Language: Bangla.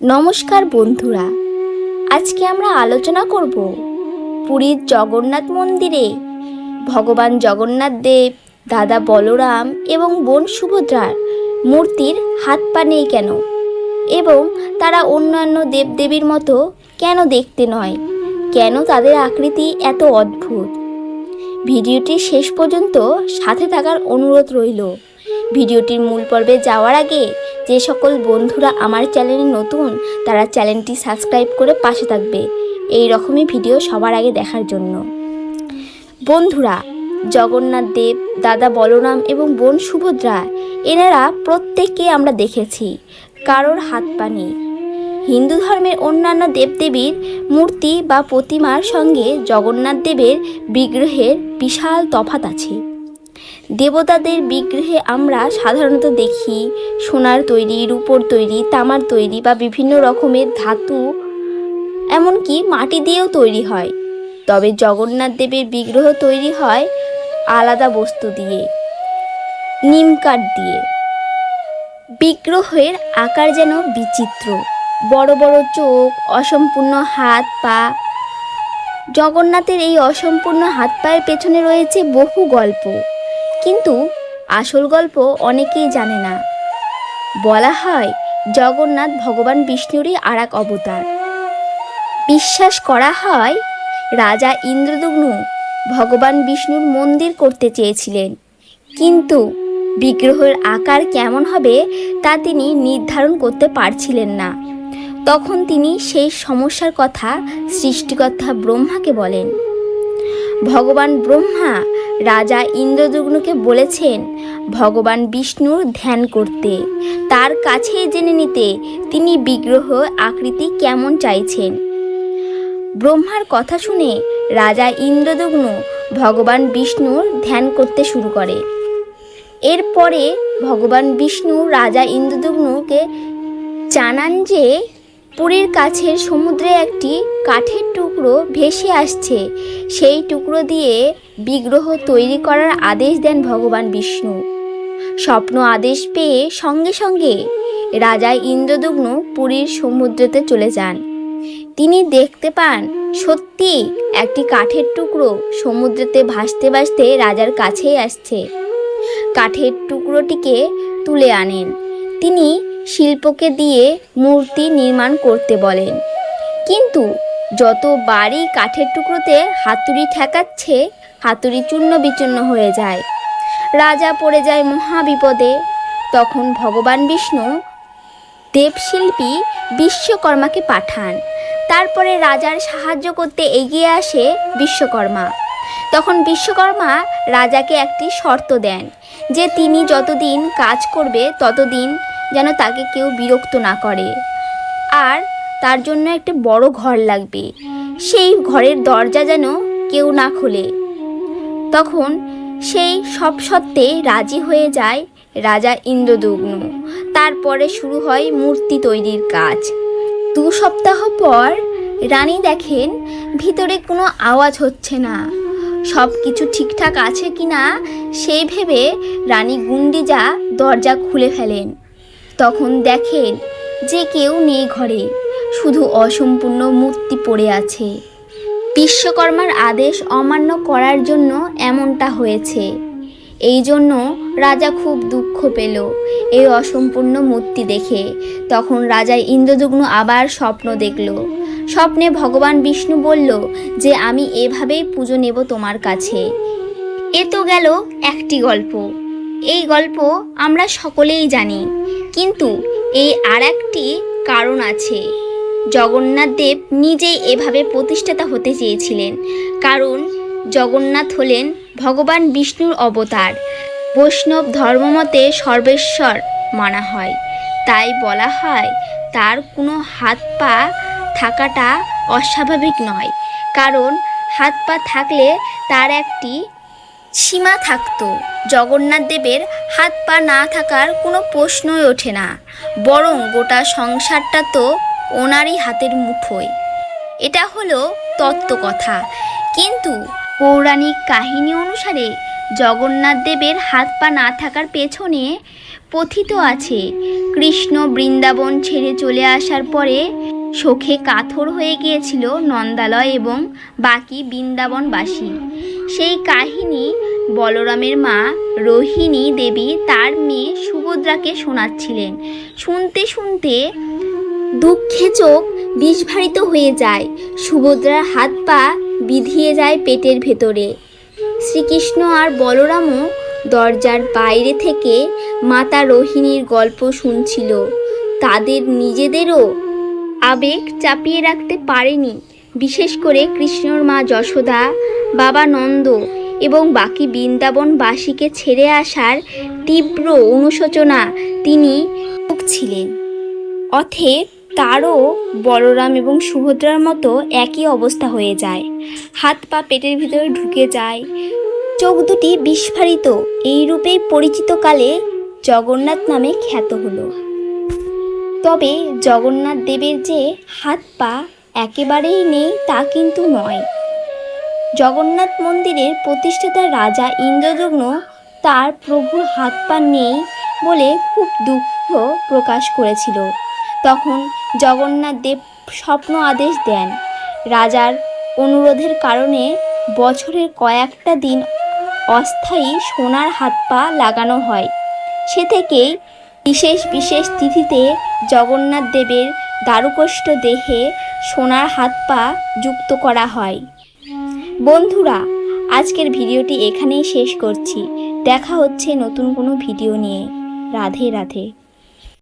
নমস্কার বন্ধুরা, আজকে আমরা আলোচনা করব পুরীর জগন্নাথ মন্দিরে। ভগবান জগন্নাথ দেব, দাদা বলরাম এবং বোন সুভদ্রার মূর্তির হাত পা নেই কেন? এবং তারা অন্যান্য দেবদেবীর মতো কেন দেখতে নয়? কেন তাদের আকৃতি এত অদ্ভুত? ভিডিওটি শেষ পর্যন্ত সাথে থাকার অনুরোধ রইল। ভিডিওটির মূল পর্বে যাওয়ার আগে যে সকল বন্ধুরা আমার চ্যানেলে নতুন, তারা চ্যানেলটি সাবস্ক্রাইব করে পাশে থাকবে। এই রকমই ভিডিও সবার আগে দেখার জন্য। বন্ধুরা, জগন্নাথ দেব, দাদা বলরাম এবং বোন সুভদ্রা, এনারা প্রত্যেককে আমরা দেখেছি, কারোর হাত পা নেই। হিন্দু ধর্মের অন্যান্য দেবদেবীর মূর্তি বা প্রতিমার সঙ্গে জগন্নাথ দেবের বিগ্রহের বিশাল তফাত আছে। দেবতাদের বিগ্রহে আমরা সাধারণত দেখি সোনার তৈরি, রূপোর তৈরি, তামার তৈরি বা বিভিন্ন রকমের ধাতু, এমনকি মাটি দিয়েও তৈরি হয়। তবে জগন্নাথ দেবের বিগ্রহ তৈরি হয় আলাদা বস্তু দিয়ে, নিম কাঠ দিয়ে। বিগ্রহের আকার যেন বিচিত্র। বড় বড় চোখ, অসম্পূর্ণ হাত পা। জগন্নাথের এই অসম্পূর্ণ হাত পায়ের পেছনে রয়েছে বহু গল্প। কিন্তু আসল গল্প অনেকেই জানে না। বলা হয়, জগন্নাথ ভগবান বিষ্ণুরই আর এক অবতার। বিশ্বাস করা হয়, রাজা ইন্দ্রদুগ্ন ভগবান বিষ্ণুর মন্দির করতে চেয়েছিলেন। কিন্তু বিগ্রহের আকার কেমন হবে তা তিনি নির্ধারণ করতে পারছিলেন না। তখন তিনি সেই সমস্যার কথা সৃষ্টিকর্তা ব্রহ্মাকে বলেন। ভগবান ব্রহ্মা রাজা ইন্দ্রদুগ্নকে বলেছেন, ভগবান বিষ্ণুর ধ্যান করতে। তার কাছেই জেনে নিতে তিনি বিগ্রহ আকৃতি কেমন চাইছেন? ব্রহ্মার কথা শুনে রাজা ইন্দ্রদুগ্ন ভগবান বিষ্ণুর ধ্যান করতে শুরু করে। এরপরে ভগবান বিষ্ণু রাজা ইন্দ্রদুগ্নকে জানান যে পুরীর কাছের সমুদ্রে একটি কাঠের টুকরো ভেসে আসছে। সেই টুকরো দিয়ে বিগ্রহ তৈরি করার আদেশ দেন ভগবান বিষ্ণু। স্বপ্ন আদেশ পেয়ে সঙ্গে সঙ্গে রাজা ইন্দ্রদুগ্ন পুরীর সমুদ্রেতে চলে যান। তিনি দেখতে পান, সত্যি একটি কাঠের টুকরো সমুদ্রেতে ভাসতে ভাসতে রাজার কাছেই আসছে। কাঠের টুকরোটিকে তুলে আনেন। তিনি শিল্পকে দিয়ে মূর্তি নির্মাণ করতে বলেন। কিন্তু যত বাড়ি কাঠের টুকরোতে হাতুড়ি ঠেকাচ্ছে, হাতুড়ি চূর্ণ বিচূর্ণ হয়ে যায়। রাজা পড়ে যায় মহা বিপদে তখন ভগবান বিষ্ণু দেবশিল্পী বিশ্বকর্মাকে পাঠান। তারপরে রাজার সাহায্য করতে এগিয়ে আসে বিশ্বকর্মা। তখন বিশ্বকর্মা রাজাকে একটি শর্ত দেন যে তিনি যতদিন কাজ করবে, ততদিন যেন তাকে কেউ বিরক্ত না করে। আর তার জন্য একটি বড় ঘর লাগবে। সেই ঘরের দরজা যেন কেউ না খোলে। তখন সেই সব সত্ত্বে রাজি হয়ে যায় রাজা ইন্দ্রদুগ্ন। তারপরে শুরু হয় মূর্তি তৈরির কাজ। দু সপ্তাহ পর রানী দেখেন ভিতরে কোনো আওয়াজ হচ্ছে না। সব কিছু ঠিকঠাক আছে কি না সেই ভেবে রানী গুন্ডিজা দরজা খুলে ফেলেন। তখন দেখেন যে কেউ নেই ঘরে, শুধু অসম্পূর্ণ মূর্তি পড়ে আছে। বিশ্বকর্মার আদেশ অমান্য করার জন্য এমনটা হয়েছে। এই জন্য রাজা খুব দুঃখ পেল এই অসম্পূর্ণ মূর্তি দেখে। তখন রাজা ইন্দ্রযুগ্ন আবার স্বপ্ন দেখল। স্বপ্নে ভগবান বিষ্ণু বলল যে, আমি এভাবেই পুজো নেব তোমার কাছে। এ তো গেল একটি গল্প। এই গল্প আমরা সকলেই জানি। কিন্তু এই আর একটি কারণ আছে। জগন্নাথ দেব নিজেই এভাবে প্রতিষ্ঠাতা হতে চেয়েছিলেন। কারণ জগন্নাথ হলেন ভগবান বিষ্ণুর অবতার। বৈষ্ণব ধর্মমতে সর্বেশ্বর মানা হয়। তাই বলা হয়, তার কোনো হাত পা থাকাটা অস্বাভাবিক নয়। কারণ হাত পা থাকলে তার একটি সীমা থাকতো। জগন্নাথ দেবের হাত পা না থাকার কোনো প্রশ্নই ওঠে না। বরং গোটা সংসারটা তো ওনারই হাতের মুঠোয়। এটা হলো তত্ত্বকথা। কিন্তু পৌরাণিক কাহিনী অনুসারে জগন্নাথ দেবের হাত পা না থাকার পেছনে কথিত আছে, কৃষ্ণ বৃন্দাবন ছেড়ে চলে আসার পরে শোকে কাথর হয়ে গিয়েছিল নন্দালয় এবং বাকি বৃন্দাবনবাসী। সেই কাহিনী বলরামের মা রোহিণী দেবী তার মেয়ে সুভদ্রাকে শোনাচ্ছিলেন। শুনতে শুনতে দুঃখে চোখ বিষভারিত হয়ে যায়। সুভদ্রার হাত পা বিধিয়ে যায় পেটের ভেতরে। শ্রীকৃষ্ণ আর বলরামও দরজার বাইরে থেকে মাতা রোহিণীর গল্প শুনছিল। তাদের নিজেদেরও আবেগ চাপিয়ে রাখতে পারেনি। বিশেষ করে কৃষ্ণর মা যশোদা, বাবা নন্দ এবং বাকি বৃন্দাবনবাসীকে ছেড়ে আসার তীব্র অনুশোচনা তিনি ছিলেন। অথে তারও বলরাম এবং সুভদ্রার মতো একই অবস্থা হয়ে যায়। হাত পা পেটের ভিতরে ঢুকে যায়। চোখ দুটি বিস্ফারিত এই পরিচিত কালে জগন্নাথ নামে খ্যাত হলো। তবে জগন্নাথ দেবের যে হাত পা একেবারেই নেই তা কিন্তু নয়। জগন্নাথ মন্দিরের প্রতিষ্ঠাতা রাজা ইন্দ্রযজ্ঞ তার প্রভুর হাত পা নেই বলে খুব দুঃখ প্রকাশ করেছিল। তখন জগন্নাথ দেব স্বপ্ন আদেশ দেন। রাজার অনুরোধের কারণে বছরের কয়েকটা দিন অস্থায়ী সোনার হাত পা লাগানো হয়। সে থেকেই বিশেষ বিশেষ তিথিতে জগন্নাথ দেবের দারুকষ্ট দেহে সোনার হাত পা যুক্ত করা হয়। বন্ধুরা, আজকের ভিডিওটি এখানেই শেষ করছি। দেখা হচ্ছে নতুন কোনো ভিডিও নিয়ে। রাধে রাধে।